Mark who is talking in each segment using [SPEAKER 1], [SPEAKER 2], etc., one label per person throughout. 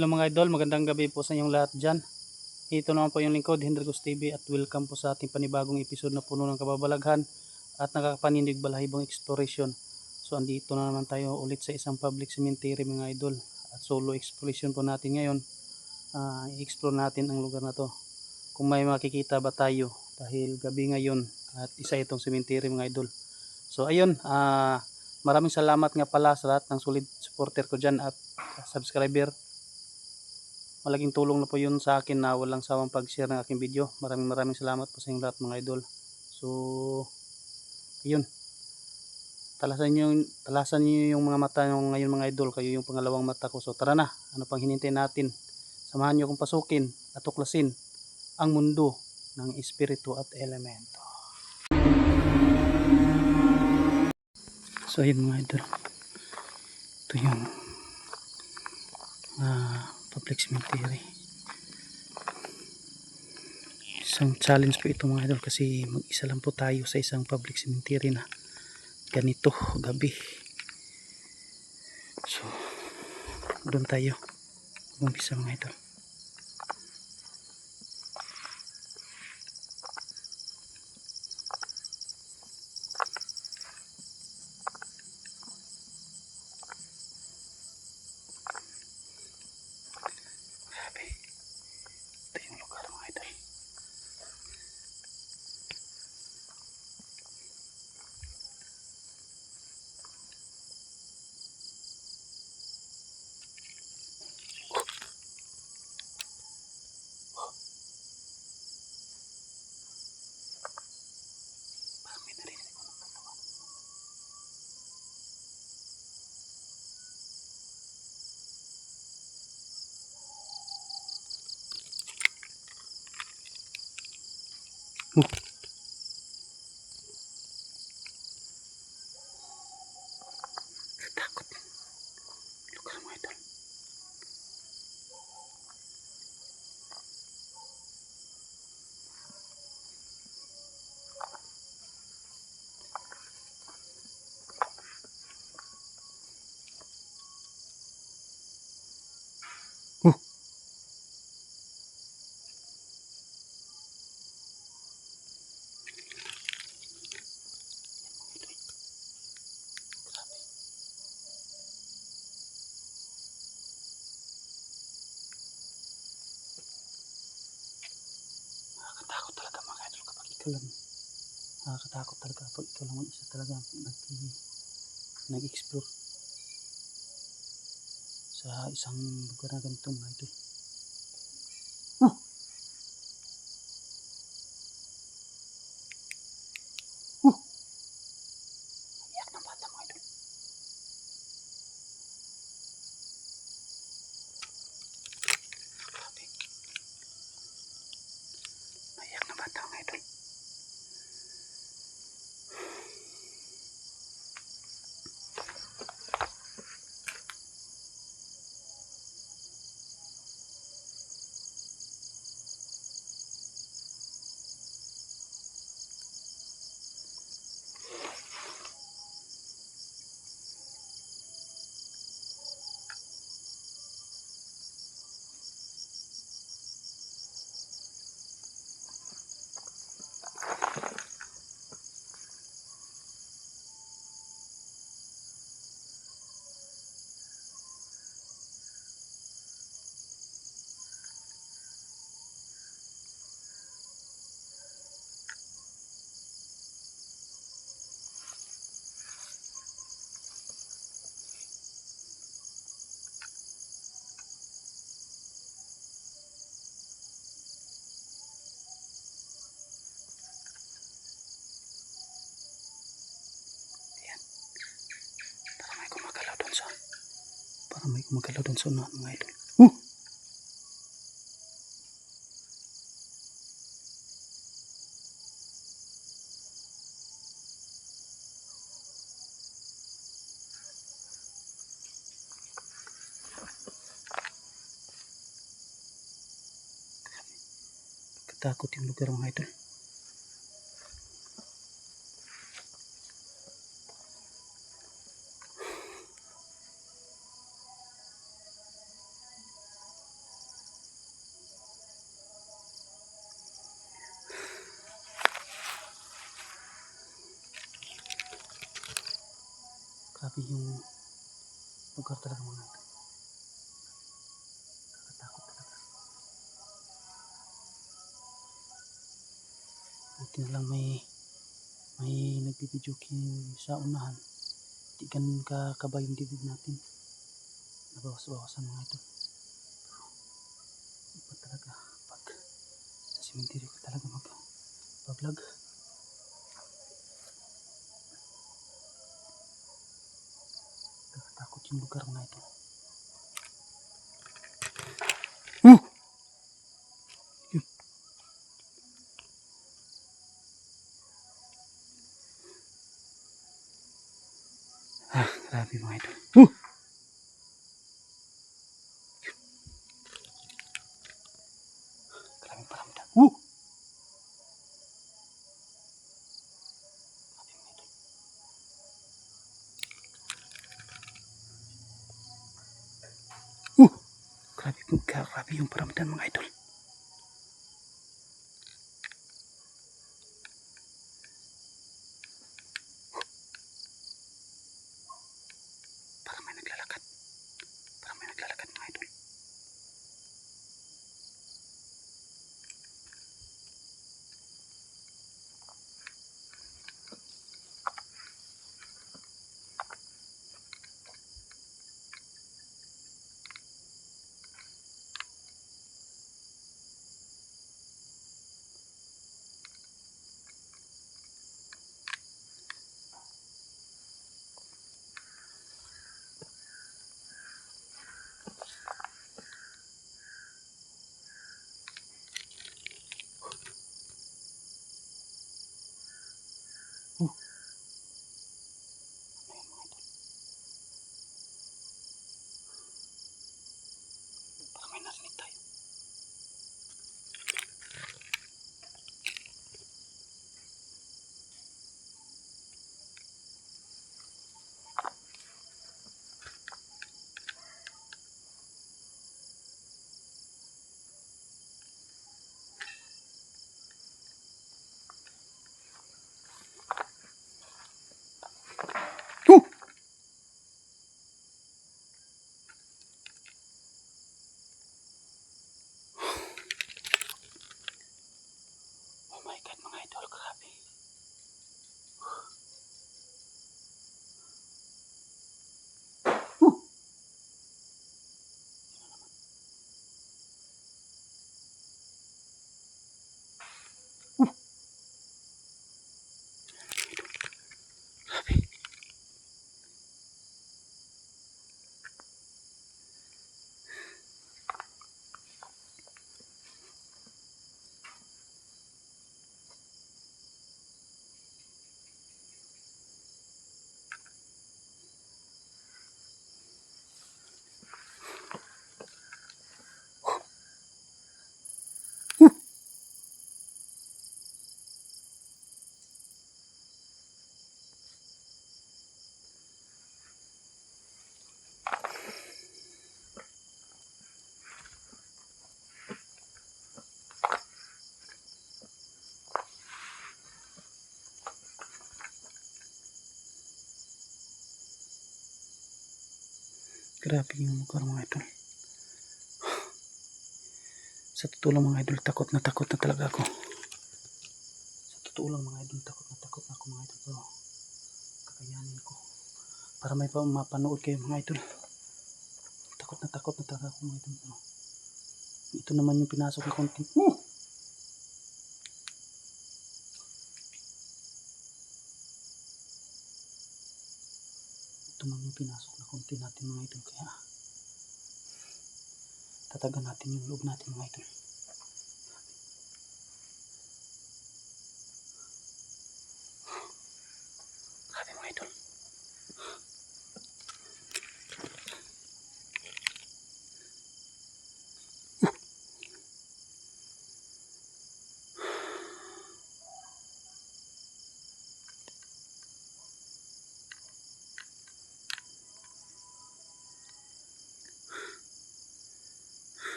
[SPEAKER 1] Hello mga idol, magandang gabi po sa inyong lahat dyan. Ito naman po yung lingkod, Hendricus TV at welcome po sa ating panibagong episode na puno ng kababalaghan at nakakapanindig balahibong exploration. So andito na naman tayo ulit sa isang public cemetery mga idol at solo exploration po natin ngayon. Ah, i-explore natin ang lugar na to. Kung may makikita ba tayo dahil gabi ngayon at isa itong cemetery mga idol. So ayun, ah, maraming salamat nga pala sa lahat ng solid supporter ko dyan at subscriber malaking tulong na po yun sa akin na walang sawang pag-share ng aking video. Maraming maraming salamat po sa inyong lahat mga idol. So, ayun. Talasan niyo, talasan niyo yung mga mata nyo ngayon mga idol. Kayo yung pangalawang mata ko. So, tara na. Ano pang hinintay natin? Samahan niyo akong pasukin at tuklasin ang mundo ng espiritu at elemento. So, ayun mga idol. Ito yung ah public cemetery. Isang challenge po ito mga idol kasi mag-isa lang po tayo sa isang public cemetery na ganito gabi. So, doon tayo. Umpisa mga idol. Hmm ikaw lang. Nakakatakot talaga kapag ikaw lang mag-isa talaga nag nag-explore sa isang lugar na ganito idol. Gumagalaw doon sa unahan mga idol. Oh! Katakot yung lugar mga idol. Grabe yung lugar talaga mga idol. Nakatakot talaga. Buti na lang may may nagbibideo king sa unahan. Di ganun kakaba yung dibdib natin. Nabawas-bawasan mga idol. Pero iba talaga pag sa cemetery ka talaga mag pag-vlog. Nakatakot yung lugar mga idol. Oh! Yun. Ah, grabe mga idol. Oh! Grabe paramdam. Oh! Grabe mga idol. Oh! Grabe, grabe yung paramdam mga idol. Grabe yung lugar mga idol. Sa totoo lang mga idol, takot na takot na talaga ako. Sa totoo lang mga idol, takot na takot na ako mga idol. Pero kakayanin ko. Para may pa mapanood kayo mga idol. Takot na takot na talaga ako mga idol. Pero ito naman yung pinasok na content. Oh! ito man yung pinasok na konti natin mga idol. Kaya tatagan natin yung loob natin mga idol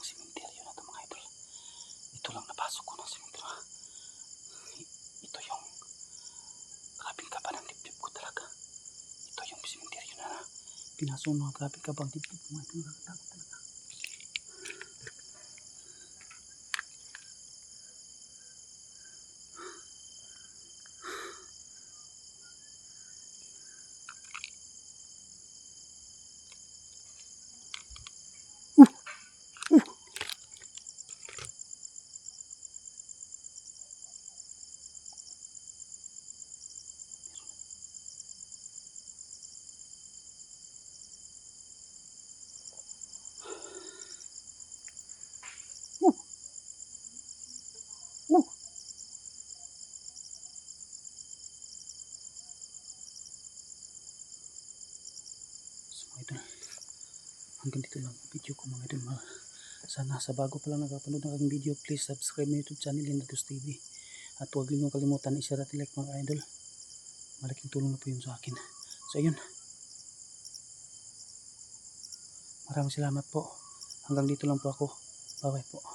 [SPEAKER 1] yung simenteryo na to mga idol. Ito lang napasok ko ng simenteryo. Ito yung grabing kaba ng dibdib ko talaga. Ito yung simenteryo na pinasok ng grabing kabang dibdib ko mga idol. Nakakatakot talaga. Mga idol, hanggang dito lang ang video ko mga idol. Sana sa bago pa lang nakapanood ng aking video, please subscribe my YouTube channel Indagos TV. At huwag niyo kalimutan i-share at i-like mga idol. Malaking tulong na po yun sa akin. So ayun. Maraming salamat po. Hanggang dito lang po ako. Bye bye po.